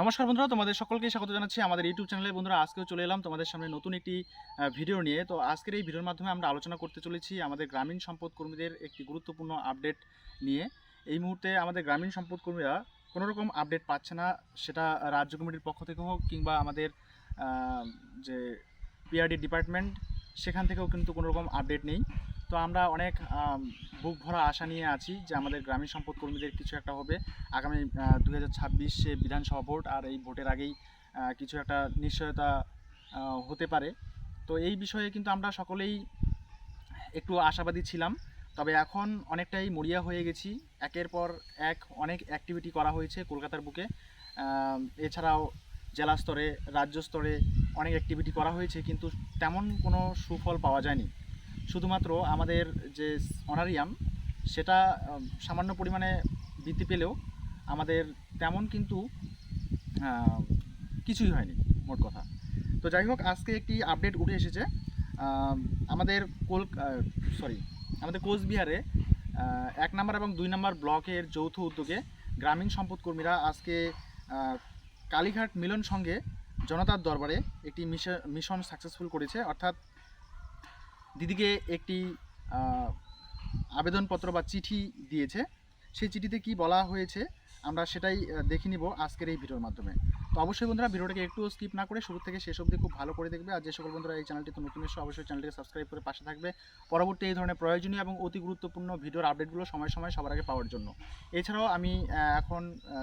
নমস্কার বন্ধুরা, তোমাদের সকলকে স্বাগত জানাচ্ছি আমাদের ইউটিউব চ্যানেলে বন্ধুরা, আজকেও চলে এলাম তোমাদের সামনে নতুন একটি ভিডিও নিয়ে। তো আজকের এই ভিডিওর মাধ্যমে আমরা আলোচনা করতে চলেছি আমাদের গ্রামীণ সম্পদ কর্মীদের একটি গুরুত্বপূর্ণ আপডেট নিয়ে। এই মুহূর্তে আমাদের গ্রামীণ সম্পদ কর্মীরা কোনো রকম আপডেট পাচ্ছে না, সেটা রাজ্য কমিটির পক্ষ থেকে হোক কিংবা আমাদের যে পিআরডি ডিপার্টমেন্ট সেখান থেকেও কিন্তু কোনো রকম আপডেট নেই। তো আমরা অনেক বুক ভরা আশা নিয়ে আছি যে আমাদের গ্রামীণ সম্পদ কর্মীদের কিছু একটা হবে। আগামী দু হাজার ছাব্বিশে বিধানসভা ভোট আর এই ভোটের আগেই কিছু একটা নিশ্চয়তা হতে পারে। তো এই বিষয়ে কিন্তু আমরা সকলেই একটু আশাবাদী ছিলাম। তবে এখন অনেকটাই মরিয়া হয়ে গেছি। একের পর এক অনেক অ্যাক্টিভিটি করা হয়েছে কলকাতার বুকে। এছাড়াও জেলা স্তরে, রাজ্য স্তরে অনেক অ্যাক্টিভিটি করা হয়েছে, কিন্তু তেমন কোনো সুফল পাওয়া যায়নি। শুধুমাত্র আমাদের যে অনারিয়াম, সেটা সামান্য পরিমাণে বৃদ্ধি পেলেও আমাদের তেমন কিন্তু কিছুই হয়নি, মোট কথা। তো যাই হোক, আজকে একটি আপডেট উঠে এসেছে। আমাদের কোল সরি আমাদের কোচবিহারে এক নম্বর এবং দুই নম্বর ব্লকের যৌথ উদ্যোগে গ্রামীণ সম্পদ কর্মীরা আজকে কালীঘাট মিলন সঙ্গে জনতার দরবারে একটি মিশন সাকসেসফুল করেছে। অর্থাৎ দিদিকে একটি আবেদনপত্র বা চিঠি দিয়েছে। সেই চিঠিতে কি বলা হয়েছে, আমরা সেটাই দেখে নিব আজকের এই ভিডিওর মাধ্যমে। তো অবশ্যই বন্ধুরা, ভিডিওটাকে একটু স্কিপ না করে শুরু থেকে শেষ অবধি খুব ভালো করে দেখবে। আর যে সকল বন্ধুরা এই চ্যানেলটিতে নতুন এসে অবশ্যই চ্যানেলটিকে সাবস্ক্রাইব করে পাশে থাকবে। পরবর্তী এই ধরনের প্রয়োজনীয় এবং অতি গুরুত্বপূর্ণ ভিডিওর আপডেটগুলো সময় সময় সবার আগে পাওয়ার জন্য। এছাড়াও আমি এখন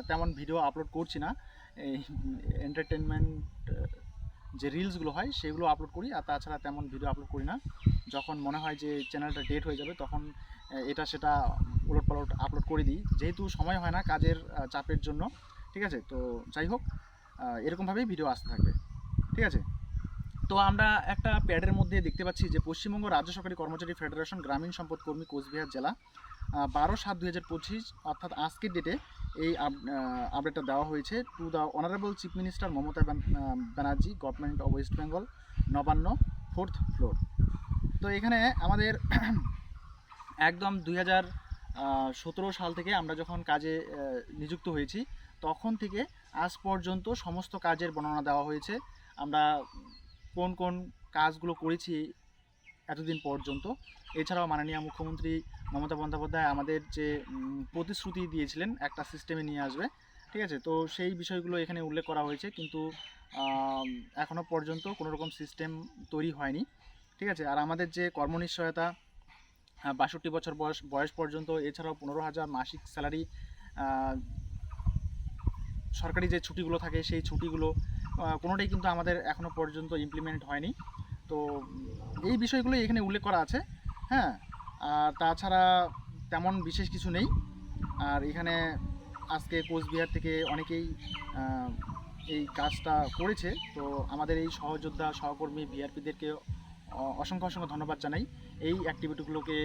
তেমন ভিডিও আপলোড করছি না। এই এন্টারটেনমেন্ট যে রিলসগুলো হয়, সেগুলো আপলোড করি। আর তাছাড়া তেমন ভিডিও আপলোড করি না। যখন মনে হয় যে চ্যানেলটা ডেট হয়ে যাবে, তখন এটা সেটা উলট পালট আপলোড করে দিই। যেহেতু সময় হয় না কাজের চাপের জন্য, ঠিক আছে? তো যাই হোক এরকমভাবেই ভিডিও আসতে থাকবে। ঠিক আছে? তো আমরা একটা প্যাডের মধ্যে দেখতে পাচ্ছি যে পশ্চিমবঙ্গ রাজ্য সরকারি কর্মচারী ফেডারেশন গ্রামীণ সম্পদ কর্মী কোচবিহার জেলা বারো সাত দুই হাজার পঁচিশ, অর্থাৎ আজকের ডেটে এই আপডেটটা দেওয়া হয়েছে to the honourable chief minister Mamata Banerjee government of West Bengal Nabanna fourth floor তো এখানে আমাদের একদম দুই হাজার সতেরো সাল থেকে আমরা যখন কাজে নিযুক্ত হয়েছি, তখন থেকে আজ পর্যন্ত সমস্ত কাজের বর্ণনা দেওয়া হয়েছে। আমরা কোন কোন কাজগুলো করেছি এতদিন পর্যন্ত। এছাড়াও মাননীয় মুখ্যমন্ত্রী মমতা বন্দ্যোপাধ্যায় আমাদের যে প্রতিশ্রুতি দিয়েছিলেন একটা সিস্টেমে নিয়ে আসবে ঠিক আছে? তো সেই বিষয়গুলো এখানে উল্লেখ করা হয়েছে কিন্তু আম, এখনও পর্যন্ত কোনো রকম সিস্টেম তৈরি হয়নি ঠিক আছে? আর আমাদের যে কর্মনিশ্চয়তা বাষট্টি বছর বয়স বয়স পর্যন্ত এছাড়াও পনেরো হাজার মাসিক স্যালারি সরকারি যে ছুটিগুলো থাকে সেই ছুটিগুলো কোনোটাই কিন্তু আমাদের এখনও পর্যন্ত ইমপ্লিমেন্ট হয়নি। তো এই বিষয়গুলো এখানে উল্লেখ করা আছে হ্যাঁ? আর তাছাড়া তেমন বিশেষ কিছু নেই। আর এখানে আজকে কোচবিহার থেকে অনেকেই এই কাজটা করেছে। তো আমাদের এই সহযোদ্ধা সহকর্মী বিআরপিদেরকে অসংখ্য অসংখ্য ধন্যবাদ জানাই এই অ্যাক্টিভিটিগুলোকে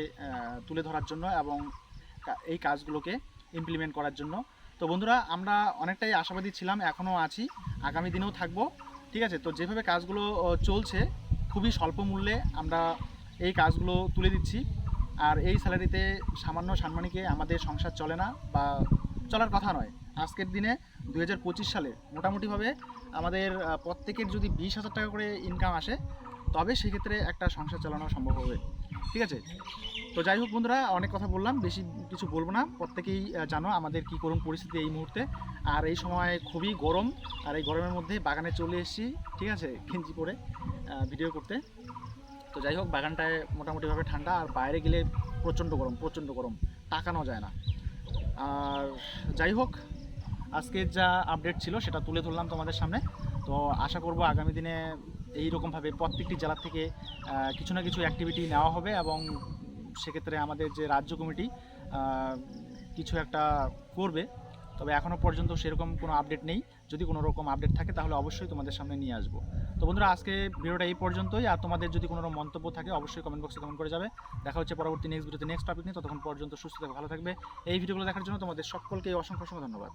তুলে ধরার জন্য এবং এই কাজগুলোকে ইমপ্লিমেন্ট করার জন্য। তো বন্ধুরা, আমরা অনেকটাই আশাবাদী ছিলাম, এখনও আছি, আগামী দিনেও থাকব, ঠিক আছে? তো যেভাবে কাজগুলো চলছে, খুবই স্বল্প মূল্যে আমরা এই কাজগুলো তুলে দিচ্ছি। আর এই স্যালারিতে সামান্য সাম্মানিকে আমাদের সংসার চলে না বা চলার কথা নয়। আজকের দিনে দু হাজার পঁচিশ সালে মোটামুটিভাবে আমাদের প্রত্যেকের যদি বিশ হাজার টাকা করে ইনকাম আসে তবে সেক্ষেত্রে একটা সংসার চালানো সম্ভব হবে। ঠিক আছে? তো যাই হোক বন্ধুরা অনেক কথা বললাম বেশি কিছু বলব না। প্রত্যেকেই জানো আমাদের কী করুন পরিস্থিতি এই মুহূর্তে। আর এই সময় খুবই গরম আর এই গরমের মধ্যে বাগানে চলে এসেছি ঠিক আছে? গেঞ্জি আহ, ভিডিও করতে। তো যাই হোক, বাগানটায় মোটামুটিভাবে ঠান্ডা আর বাইরে গেলে প্রচণ্ড গরম প্রচণ্ড গরম। তাকানো যায় না। আর যাই হোক, আজকের যা আপডেট ছিল সেটা তুলে ধরলাম তোমাদের সামনে। তো আশা করব আগামী দিনে এই রকমভাবে প্রত্যেকটি জেলা থেকে কিছু না কিছু অ্যাক্টিভিটি নেওয়া হবে এবং সেক্ষেত্রে আমাদের যে রাজ্য কমিটি কিছু একটা করবে। তবে এখনও পর্যন্ত সেরকম কোনো আপডেট নেই। যদি কোনো রকম আপডেট থাকে তাহলে অবশ্যই তোমাদের সামনে নিয়ে আসব। বন্ধুরা, আজকে ভিডিওটা এই পর্যন্তই। আর তোমাদের যদি কোনো মন্তব্য থাকে, অবশ্যই কমেন্ট বক্সে কমেন্ট করে যাবে। দেখা হচ্ছে পরবর্তী নেক্সট ভিডিওতে নেক্সট টপিক নিয়ে। ততক্ষণ পর্যন্ত সুস্থ থাকবে ভালো থাকবে। এই ভিডিওগুলো দেখার জন্য তোমাদের সকলকে অসংখ্য অসংখ্য ধন্যবাদ।